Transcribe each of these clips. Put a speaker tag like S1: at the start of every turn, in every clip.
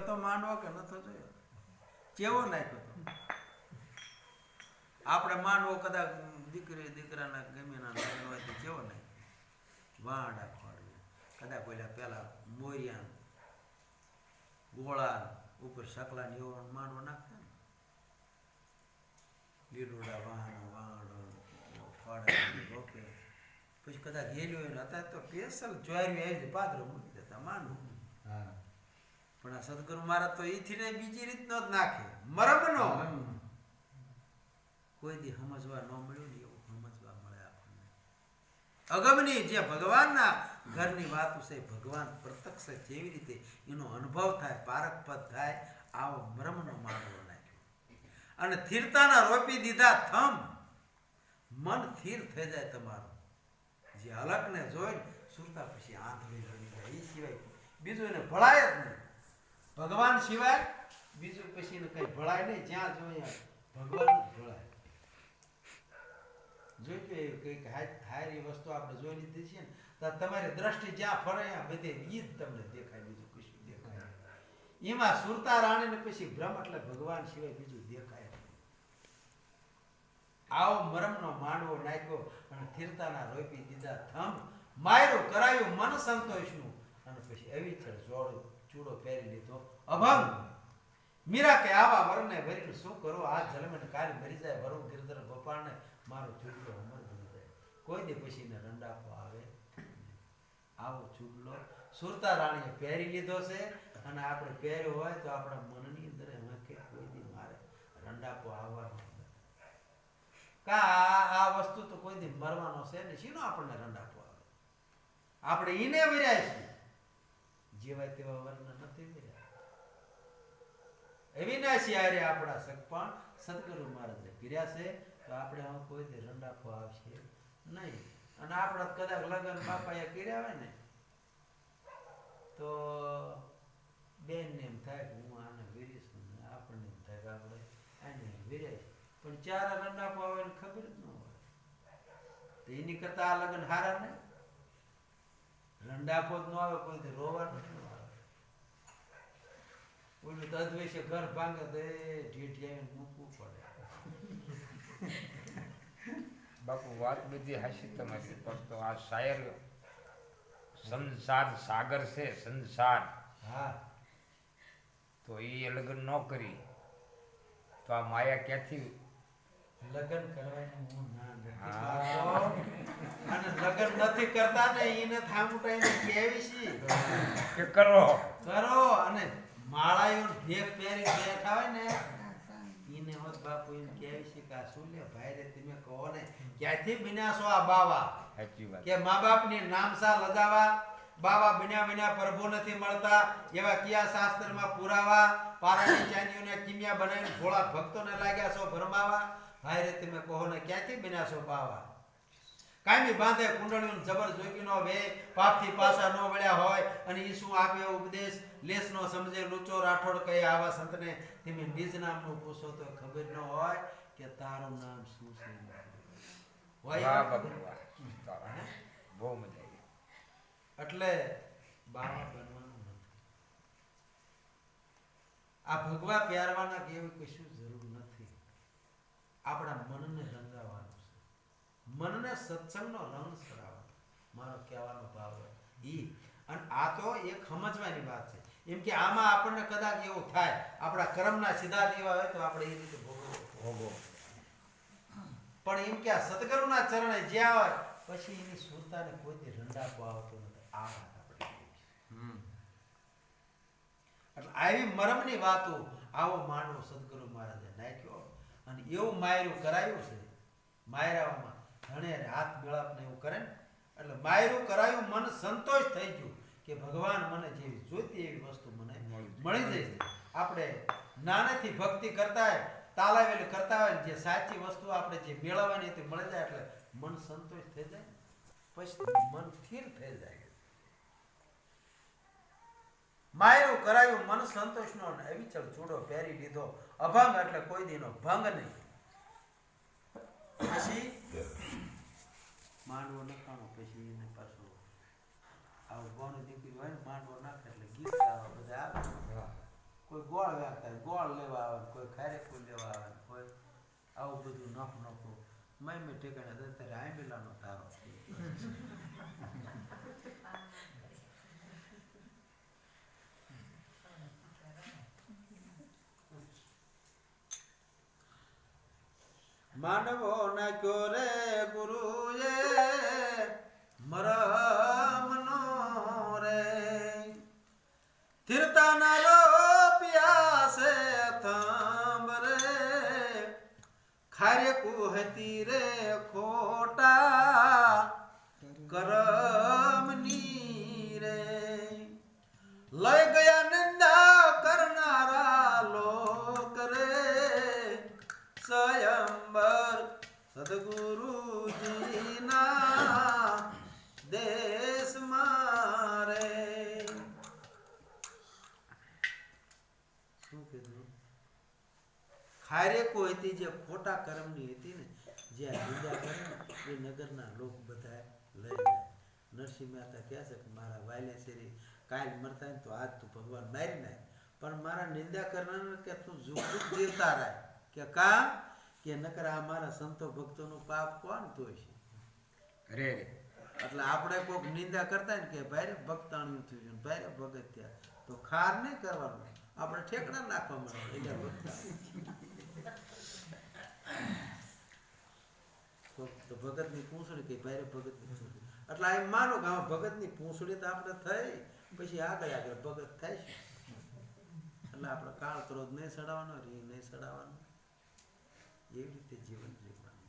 S1: જોયો તો માંડવો કે નતો જોયો કેવો નાખ્યો તો? આપણે માંડવો કદાચ દીકરી દીકરાના ગમીના લગ્ન હોય તો કેવો નાખ્યો વાંડા ફાડ્યું. કદાચ પેલા પેલા મોરિયા, ગોળા ઉપર શકલા ને એવો માંડવો નાખે ને? લીલોડા વાંડો ફાડે રોકે. પછી કદાચ ઘેર્યો હોય અત્યારે તો સ્પેશિયલ ચોર્યું આવી પાદરો મૂકી દેતા માંડવું. પણ આ સદગુરુ મહારાજ તો એથી ને બીજી રીતનો જ નાખે. મરમનો. કોઈ દી સમજવા ન મળ્યું ને એવું સમજવા મળે આપણને. અગમની જે ભગવાનના ઘરની વાતો છે ભગવાન પ્રત્યક્ષ જેવી રીતે એનો અનુભવ થાય પારકપદ થાય આવો મરમનો માંડવો નાખ્યો. અને સ્થિરતાના રોપી દીધા થમ. મન સ્થિર થઈ જાય તમારું. જે અલગને જોઈ સુરતા પછી આંધળી રડી જાય. એ સિવાય બીજું એને ભળાય જ નહીં. ભગવાન સિવાય બીજું પછી કઈ ભળાય નહીં, જ્યાં જોઈએ ભગવાન ભળાય. જોઈ કે કંઈક હારી વસ્તુ આપણે જોઈ લીધી છે ને તમારી દ્રષ્ટિ જ્યાં ફરે ત્યાં બધે એ જ તમને દેખાય, બીજું કશું દેખાય એમાં સુરતા રાણીને પછી ભ્રમ એટલે ભગવાન સિવાય બીજું દેખાય આવો આવો મરમનો માંડવો નાખ્યો અને સ્થિરતાના રોપી દીધા, થમ, માયરું કરાયું મન સંતોષનું. અને પછી અવિચળ જોડો ચૂડો પહેરી લીધો. અભંગ. મીરા કે આવા વરને ભરીને શું કરો? આ જલમને કાલ મરી જાય. વરુણ, ગિરધર, ગોપાળને મારો ચૂડલો અમર બની જાય. કોઈ દે પછી ને રંડાપો આવે આવો ચૂડલો. સુરતા રાણીએ પહેરી લીધો છે અને આપણે પહેર્યો હોય તો આપણા મનની અંદર એમાં કે કોઈ દી મારે રંડાપો આવવાનો કા આ વસ્તુ તો કોઈ દી મરવાનો છે ને શીનો આપણને રંડાપો આવે. આપણે ઈને વિરાય છીએ. જેવા તેવા વર્ણ નથી મળ્યા અવિનાશી આરે આપણા સગપણ સદગુરુ મહારાજે કર્યા છે, તો આપણે આમ કોઈ દી રંડાફો આવશે નહીં. અને આપણા કદાચ લગ્ન બાપાએ કર્યા હોય ને, તો બેન એમ થાય કે હું આને વીરીશ આપણને એમ થાય કે આપણે આને વીરાય. પણ ચાર રંડાફો આવે ખબર જ ન હોય. તો એની કરતા આ લગ્ન હારા ને? રંડાપો જ ન આવે કોઈ રોવાનું ઓલું તદ્વેષે ઘર ભાંગે તો એ ઢીઠિયાને મૂકવું પડે.
S2: બાપુ વાત બધી હાસી તમારી પણ તો આ શાયર સંસાર સાગર છે સંસાર.
S1: હા.
S2: તો એ લગ્ન ન કરી. તો આ માયા ક્યાંથી
S1: લગ્ન કરવાની હું ના. અને લગ્ન નથી કરતા ને એને થામુટાઈને કેવી છી
S2: કે કરો.
S1: કરો અને માળાયો ભેગ પહેરી બેઠા હોય ને? એને હોત બાપુ એમ કેવી છે કે શું લે ભાઈ રે તમે કહો ને. ક્યાંથી બિનાશો આ બાવા?
S2: સાચી વાત.
S1: કે મા નામ નામસા લગાવા બાવા બન્યા બન્યા પ્રભુ નથી મળતા એવા કયા શાસ્ત્રમાં પુરાવા? પારાની ચાંદીઓને કિમિયા બનાવીને ભોળા ભક્તોને લાગ્યા છો ભરમાવા? ભાઈ રે તમે કહો ને ક્યાંથી બિનાશો પાવા કાયમી બાંધે કુંડળીનું જબર જોગીનો વે પાપથી પાછા ન વળ્યા હોય અને ઈસુ આપે ઉપદેશ? લેસ નો સમજે લૂચો રાઠોડ કહે આવા સંતને તમે નિજ નામનું પૂછો તો ખબર ન હોય કે તારું નામ શું છે.
S2: બહુ મજા આવી.
S1: એટલે બાવા બનવાનું નથી. આ ભગવા પ્યારવાના કેવી કશું જરૂર નથી. આપણા મનને રંગાવાનું છે. મનને સત્સંગનો રંગ ચડાવવાનો મારો કહેવાનો ભાવ ઈ. અને આ તો એક સમજવાની વાત છે. એમ કે આમાં આપણને કદાચ એવું થાય આપણા કર્મના સીધા દેવા હોય તો આપણે એ રીતે
S2: ભોગવો
S1: પણ એમ કે આ સદગુરુના ચરણે જ્યાં હોય પછી એની સુરતાને કોઈ રંડાપો આવતો નથી. આ વાત આપણે એટલે આવી મરમની વાતો આવો માનવો સદગુરુ મહારાજે નાખ્યો. અને એવું માયરું કરાયું છે. માયરામાં ઘણે હાથ મેળાપ ને એવું કરે ને, એટલે માયરું કરાયું મન સંતોષ થઈ ગયું કે ભગવાન મને જેવી જોઈતી એવી વસ્તુ મને મળી જાય છે. આપણે નાનેથી ભક્તિ કરતા હોય, તાલાવેલી કરતા હોય જે સાચી વસ્તુ આપણે જે મેળવવાની તે મળી જાય એટલે મન સંતોષ થઈ જાય, પછી મન સ્થિર થઈ જાય. માયરું કરાયું મન સંતોષનો અવિચળ ચૂડો પહેરી લીધો અભંગ એટલે કોઈ દીનો ભંગ નહીં. પછી માંડવો નખાણો, પછી એને પાછું આવું ગોણ દીકરી હોય માંડવો નાખે એટલે ગીત ગાવા બધા કોઈ ગોળ વ્યાપતા ગોળ લેવા આવે, કોઈ ખારે ખારેકું લેવા આવે, કોઈ આવું બધું નખ નખું. મેં મેં ટેકાણે અત્યારે આંબેલાનો તારો ମାନବ ନା କରେ ଗୁରୁ ଯେ ମର ମନରେ ତୀର୍ଥନାର ପିଆସେ ଥରେ ଖାଇରେ କୁହେତିରେ ଖୋଟା କର ખારેકો હતી જે ખોટા કર્મની હતી ને જે આ નિંદા કરે ને એ નગરના લોક બધા લઈ જાય નરસિંહ મહેતા કહે છે કે મારા વાયલે શેરી કાલ મરતા ને તો આજ તું ભગવાન મારી નાખ. પણ મારા નિંદા કરનાર કે તું ઝુકઝુક જીવતા રહે કે કા? કે નકર આ મારા સંતો ભક્તોનું પાપ કોણ ધોય છે
S2: રે
S1: એટલે આપણે કોઈક નિંદા કરતા ને કે ભાઈ ભક્તાણું થયું છે ભાઈ ભગત ત્યાં તો ખાર નહીં કરવાનું. આપણે ઠેકડા નાખવા મળે. એટલે ભક્તા. ભગતની પૂંછડી કે ભાઈ ભગતની પૂંછડી. એટલે એમ માનો કે આમાં ભગતની પૂંછડી તો આપણે થઈ, પછી આગળ આગળ ભગત થાય છે. એટલે આપણે કાળ ક્રોધ નહીં સડાવવાનો રી નહીં સડાવવાનો. એવી રીતે જીવન જીવવાનું.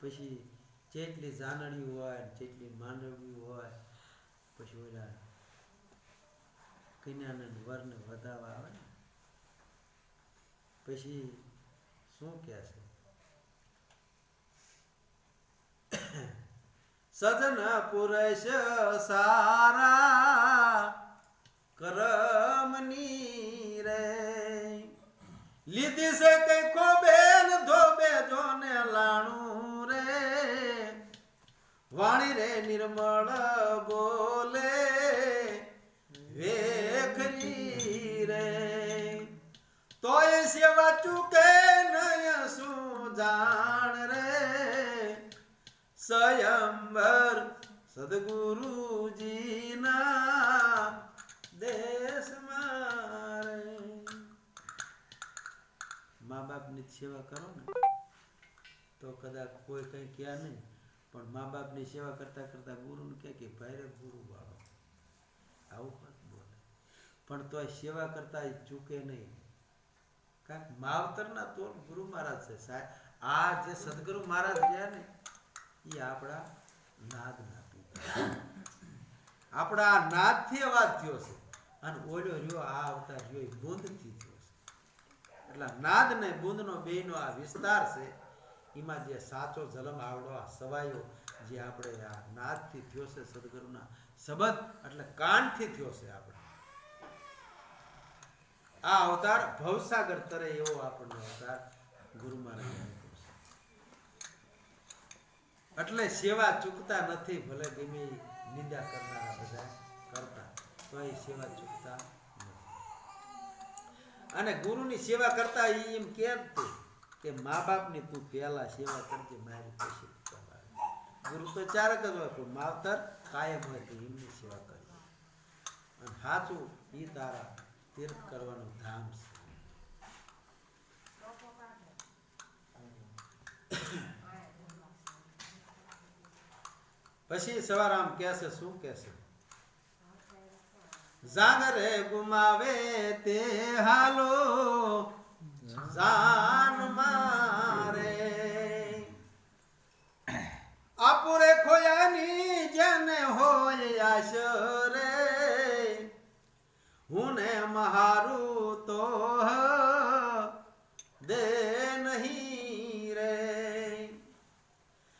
S1: પછી જેટલી જાનડી હોય જેટલી માંડવી હોય, પછી ઓલા કન્યાને વરને વધાવવા આવે ને. પછી શું કહે છે? સજન પુરુષ સારા કરમની રે. લીધી છે તે ખોબેન ધોબે જોને લાણું રે. વાણી રે નિર્મળ બોલે. સેવા ચૂકે નય શું જાણ રે સ્વયંવર સદગુરુજીના દેશમાં રે મા બાપની સેવા કરો ને તો કદાચ કોઈ કંઈ ક્યાં નહીં પણ મા બાપની સેવા કરતા કરતા ગુરુને કહે કે ભાઈ રે ગુરુ વાળો આવું પણ બોલે પણ તોય સેવા કરતા એ ચૂકે નહીં કારણ કે માવતરના તોલ ગુરુ મહારાજ છે. સાહેબ, આ જે સદગુરુ મહારાજ ગયા ને એ આપણા નાદના પિતા આપણા નાદથી અવાજ થયો છે. અને ઓલો રહ્યો, આ અવતાર રહ્યો એ બુંદથી થયો છે. એટલે નાદ ને બુંદનો બેયનો આ વિસ્તાર છે, એમાં જે સાચો જલમ આવડો, આ સવાયો જે આપણે આ નાદથી થયો છે, સદગુરુના શબ્દ એટલે કાનથી થયો છે આપણે. આ અવતાર ભવસાગર તરે એવો આપણને અવતાર ગુરુ મહારાજ એટલે સેવા ચૂકતા નથી, ભલે ગમે નિંદા કરનારા બધા કરતા, તો એ સેવા ચૂકતા અને ગુરુની સેવા કરતા એ એમ કેમ કે મા બાપની તું પહેલા સેવા કરજે, મારી પછી. ગુરુ તો ચારક જ હોય, પણ માવતર કાયમ હોય એમની સેવા કરજે. અને સાચું એ તારા તીર્થ કરવાનું ધામ છે. પછી સવારામ કહે છે, શું કહે જાગરે ગુમાવે તે હાલો, જાન મારે. આપુરે ખોયાની જેને હોય આશરે મહારું તો દે નહીં રે.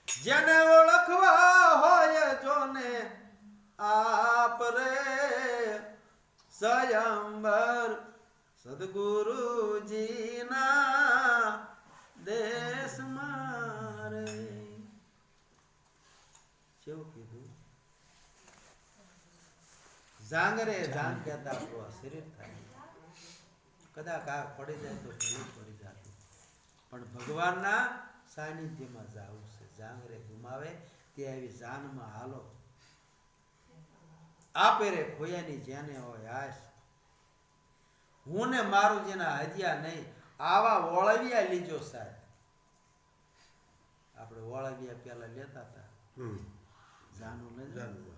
S1: જેને ઓળખવા હોય જોને આપ રે. સ્વયંબર સદગુરુજીના દેશમાં રે કેવું કીધું જાંગરે જાંગ કહેતા આપણું આ શરીર થાય. કદાચ આ પડી જાય તો ભલે પડી જતું. પણ ભગવાનના સાનિધ્યમાં જવું છે. જાંગરે ગુમાવે તે આવી જાનમાં હાલો. આપેરે ખોયાની જેને હોય આશ. હું ને મારું જેના હજ્યા નહીં આવા વળવિયા લીજો સાહેબ. આપણે વળવિયા પેલા લેતા હતા. જાનું ને
S3: જાનું.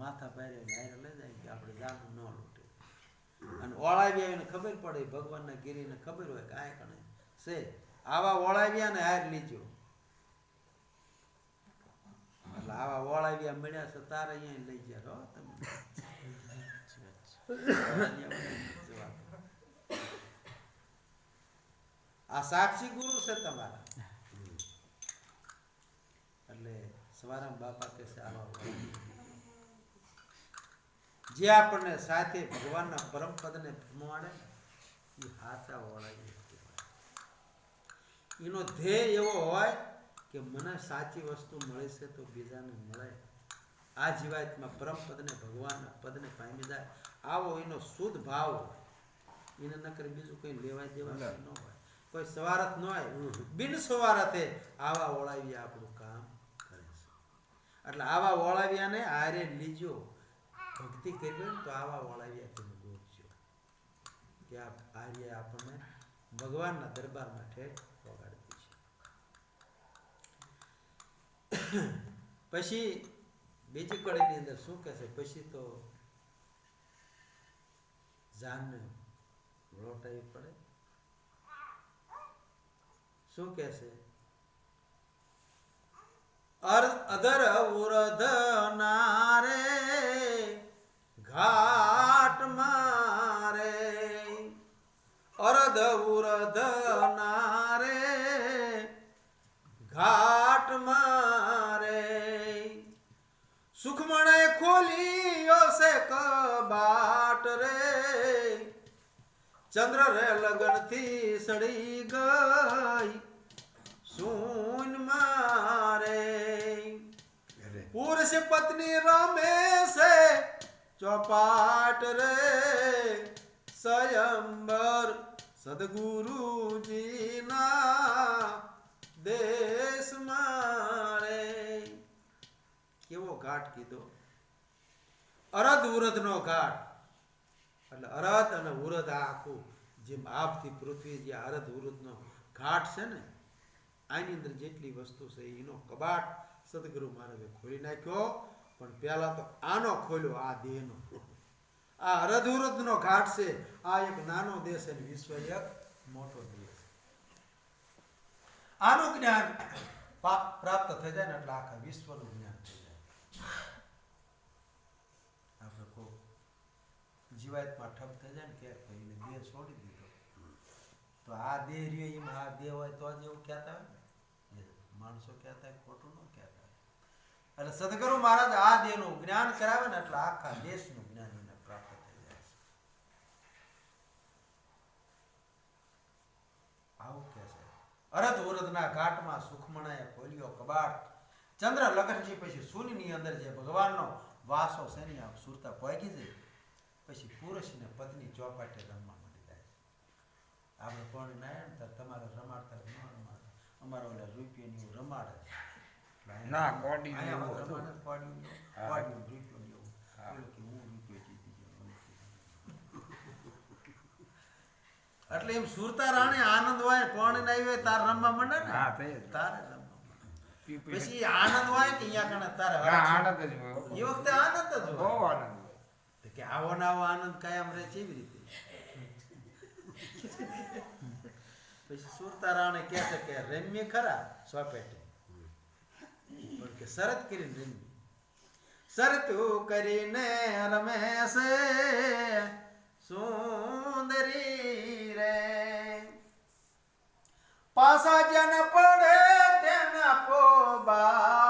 S1: માથા પહેરે હાર લઈ જાય કે આપણે જાનું ન લૂટે. અને ઓળાવ્યા આવીને ખબર પડે ભગવાનના ગીરીને ખબર હોય કે આ કણે છે. આવા ઓળાવ્યા ને હાર લીજો. એટલે આવા ઓળાવ્યા મળ્યા છે તારે અહીંયા લઈ ગયા રહો તમે. આ સાક્ષી ગુરુ છે તમારા. એટલે સવારામ બાપા કે છે આવા. જે આપણને સાથે ભગવાનના પરમ પદને ભમાડે ને એ હાચા વળાવી એનો ધ્યેય એવો હોય કે મને સાચી વસ્તુ મળે છે તો બીજાને મળે. આ જીવાતમાં પરમ પદને ભગવાનના પદને પામી જાય. આવો એનો શુદ્ધ ભાવ એને ન કરી બીજું કંઈ લેવાય દેવા ન. હોય. કોઈ સવારત ન હોય બિન સવારતે આવા ઓળાવી આપણું કામ કરે છે. એટલે આવા ઓળાવ્યાને આરે લીજો. ભક્તિ કરવી તો આવા વળાવ્યા તમે ગોતજો કે આર્ય આપણને ભગવાનના દરબારમાં ઠેઠ વગાડતી છે. પછી બીજી કડીની અંદર શું કહે પછી તો જાનને લોટાવી પડે. શું કહે છે અર અધર ઉરધ નારે ઘાટ મારે અરધ ઉરધ નારે ઘાટ મારે. સુખમણે ખોલીયો છે કબાટ રે ચંદ્ર રે લગનથી સડી ગઈ સૂન મારે. પુરુષ પત્ની રમે છે ચોપાટ રે સ્વયંબર સદગુરુજીના દેશ મારે કેવો ઘાટ કીધો. અરદ ઉરધ નો ઘાટ. એટલે અરધ અને ઉરદ આખું જેમ આપથી પૃથ્વી, જે ઉરધ નો ઘાટ છે ને, આની અંદર જેટલી વસ્તુ છે, એનો કબાટ સદગુરુ મહારાજે ખોલી નાખ્યો. પણ પેલા તો આનો ખોલ્યો, આ દેહનો. આ અરધુરદ નો ઘાટ છે. આ એક નાનો દેશ અને વિશ્વ એક મોટો દેશ. આનું જ્ઞાન પ્રાપ્ત થઈ જાય ને એટલે આખા વિશ્વનું જ્ઞાન થઈ જાય. આપણે કોઈ જીવાતમાં ઠપ થઈ જાય ને કે ભાઈ એને દેહ છોડી દીધો. તો આ દેહ રહ્યો, એમાં આ દેહ હોય તો જ એવું કહેતા હોય ને. માણસો કહેતા ખોટું ન કહેતા. એટલે સદગુરુ મહારાજ આ દેહનું જ્ઞાન કરાવે ને એટલે આખા દેશનું જ્ઞાન એને પ્રાપ્ત થઈ જાય છે. આવું કે છે. અરધ ઉરદના ઘાટમાં સુખમણાએ ખોલ્યો કબાટ. ચંદ્ર લગ્નથી પછી શૂન્યની અંદર જે ભગવાનનો વાસો ને સુરતા પહોંચી જાય. પછી પુરુષને પત્ની ચોપાટે રમવા માંડી જાય છે. આપણે પણ નારાયણ તમારે રમાડતા રમાડતા. અમારે ઓલા રૂપિયાની રમાડે
S2: ના, કોડી.
S1: એટલે એમ સુરતા રાણી આનંદ હોય કોણ ને આવી હોય તાર રમવા માંડે ને?
S2: હા, તે
S1: તારે પછી આનંદ હોય કે અહીંયા કણે તારે
S2: આનંદ જ હોય.
S1: એ વખતે આનંદ જ
S2: બહુ આનંદ હોય.
S1: કે આવો ના આવો આનંદ કાયમ રહે છે એવી રીતે. પછી સુરતા રાણી કહે છે કે રેમ્ય ખરા સોપેટે. શરત કરીને રમ્ય શરતું કરીને રમે છે સુંદરી રે પાસા જન પડે તેના પોબાર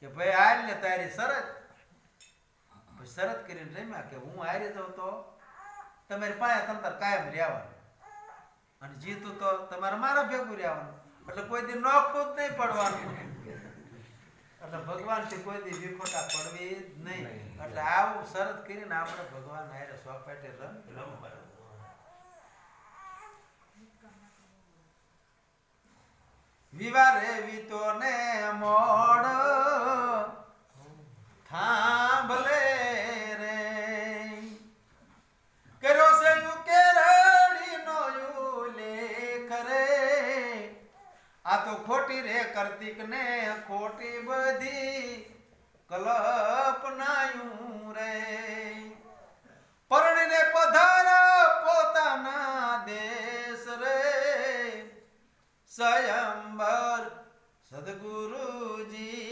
S1: કે ભાઈ હાલ ને તારી શરત. પછી શરત કરીને રમ્યા કે હું હારી જાઉં તો તમારી પાસે તંતર કાયમ રહેવાનું. અને જીતું તો તમારે મારા ભેગું રહેવાનું. એટલે કોઈ દી નોખું જ નહીં પડવાનું. એટલે ભગવાનથી કોઈ દી વિખોટા પડવી જ નહીં. એટલે આવું શરત કરીને આપણે ભગવાન હારે સોપાટે રમ. રમવાનું. વિવારે ને મોડ. થાંભલે રે. કર્યો છે યુ કેરડીનો યુ લેખ રે. આ તો ખોટી રે કાર્તિક ને ખોટી બધી કલ્પનાયું રે. સ્વયંબર સદગુરુજી.